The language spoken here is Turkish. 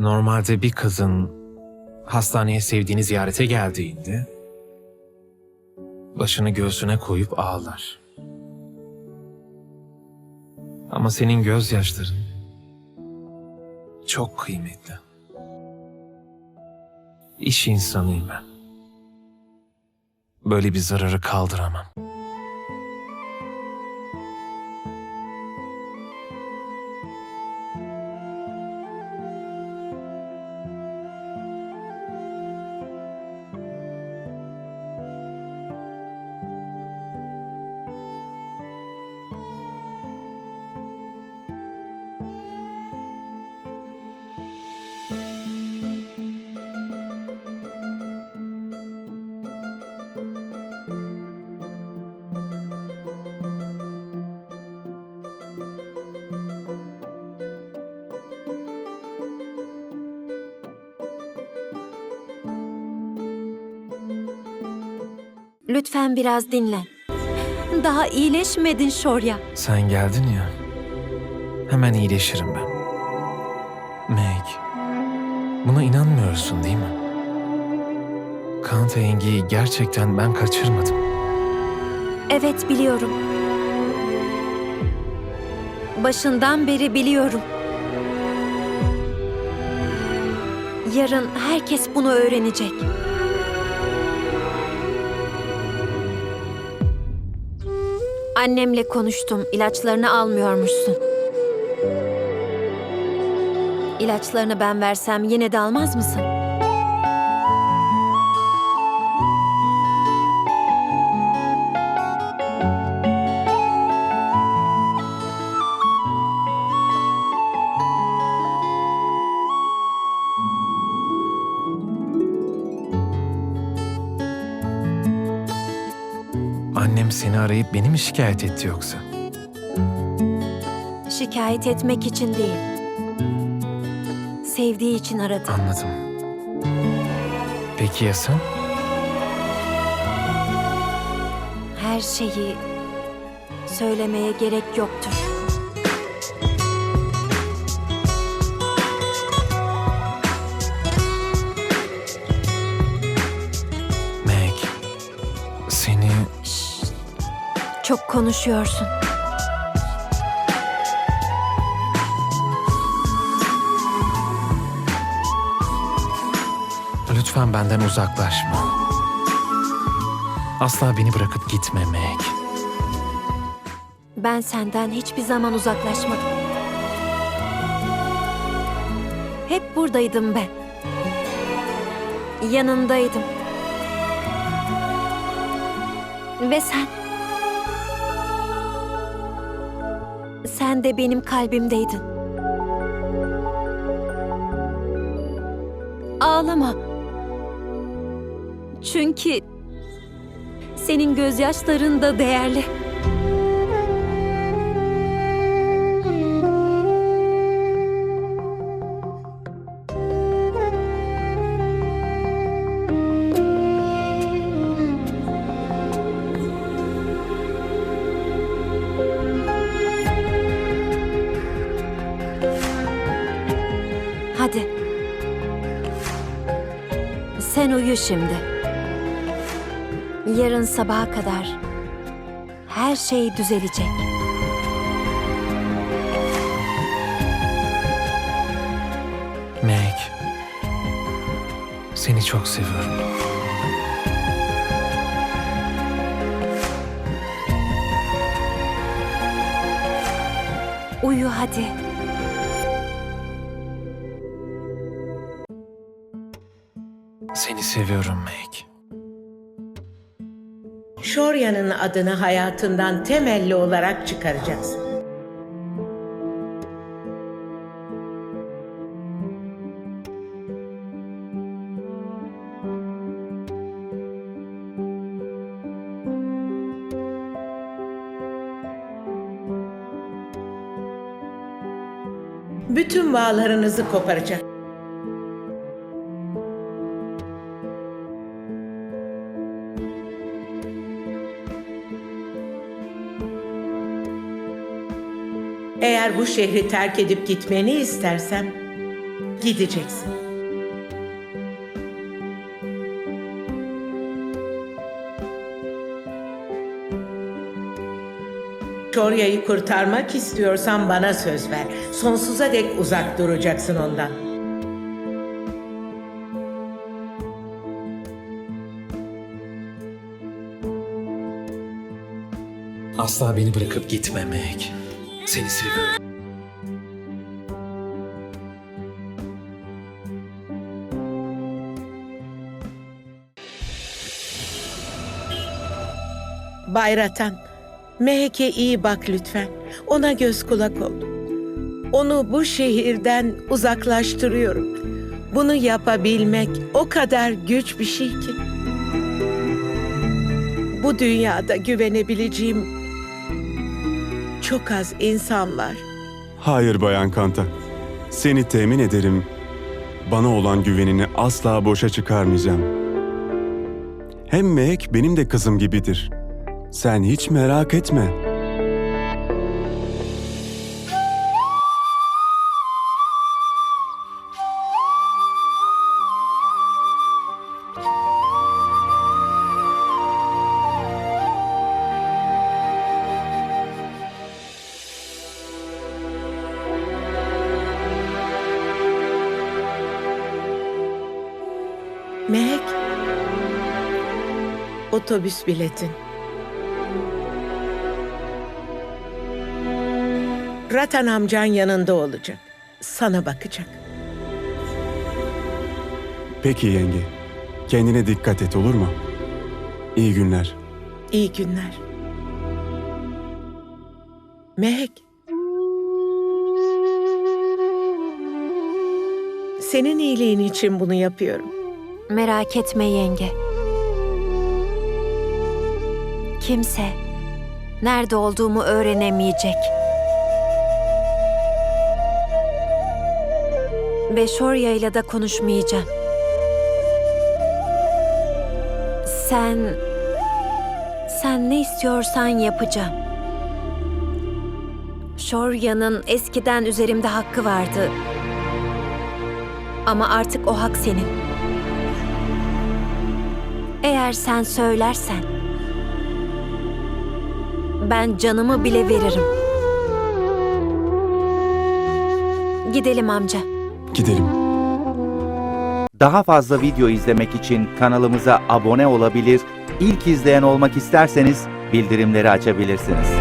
Normalde bir kızın hastaneye sevdiğini ziyarete geldiğinde başını göğsüne koyup ağlar. Ama senin gözyaşların çok kıymetli. İş insanıyım ben. Böyle bir zararı kaldıramam. Lütfen biraz dinlen. Daha iyileşmedin Şorya. Sen geldin ya. Hemen iyileşirim ben. Meg, buna inanmıyorsun değil mi? Kanta yengeyi gerçekten ben kaçırmadım. Evet biliyorum. Başından beri biliyorum. Yarın herkes bunu öğrenecek. Annemle konuştum. İlaçlarını almıyormuşsun. İlaçlarını ben versem yine de almaz mısın? Seni arayıp beni mi şikayet etti yoksa? Şikayet etmek için değil. Sevdiği için aradı. Anladım. Peki ya sen? Her şeyi söylemeye gerek yoktur. Çok konuşuyorsun. lütfen benden uzaklaşma. Asla beni bırakıp gitme Meg. Ben senden hiçbir zaman uzaklaşmadım. Hep buradaydım ben. Yanındaydım. Ve sen... Sen de benim kalbimdeydin. Ağlama. Çünkü senin gözyaşların da değerli. Uyu şimdi. Yarın sabaha kadar her şey düzelecek. Meg, seni çok seviyorum. Uyu hadi. Seviyorum Meg. Shorya'nın adını hayatından temelli olarak çıkaracaksın. Bütün bağlarınızı koparacak. Eğer bu şehri terk edip gitmeni istersem Gideceksin. Şorya'yı kurtarmak istiyorsan bana söz ver. Sonsuza dek uzak duracaksın ondan. Asla beni bırakıp gitmemek. Seni seviyorum. Bayratan, Mehek'e iyi bak lütfen. Ona göz kulak ol. Onu bu şehirden uzaklaştırıyorum. Bunu yapabilmek o kadar güç bir şey ki. Bu dünyada güvenebileceğim çok az insan var. Hayır Bayan Kanta. Seni temin ederim. Bana olan güvenini asla boşa çıkarmayacağım. Hem Mehek benim de kızım gibidir. Sen hiç merak etme. Mehek, otobüs biletin. Ratan amcan yanında olacak. Sana bakacak. Peki yenge. Kendine dikkat et olur mu? İyi günler. İyi günler. Mehek. Senin iyiliğin için bunu yapıyorum. Merak etme yenge. Kimse nerede olduğumu öğrenemeyecek. Ve Şorya ile de konuşmayacağım. Sen... Sen ne istiyorsan yapacağım. Şorya'nın eskiden üzerimde hakkı vardı. Ama artık o hak senin. Eğer sen söylersen ben canımı bile veririm. Gidelim amca. Gidelim. Daha fazla video izlemek için kanalımıza abone olabilir, ilk izleyen olmak isterseniz bildirimleri açabilirsiniz.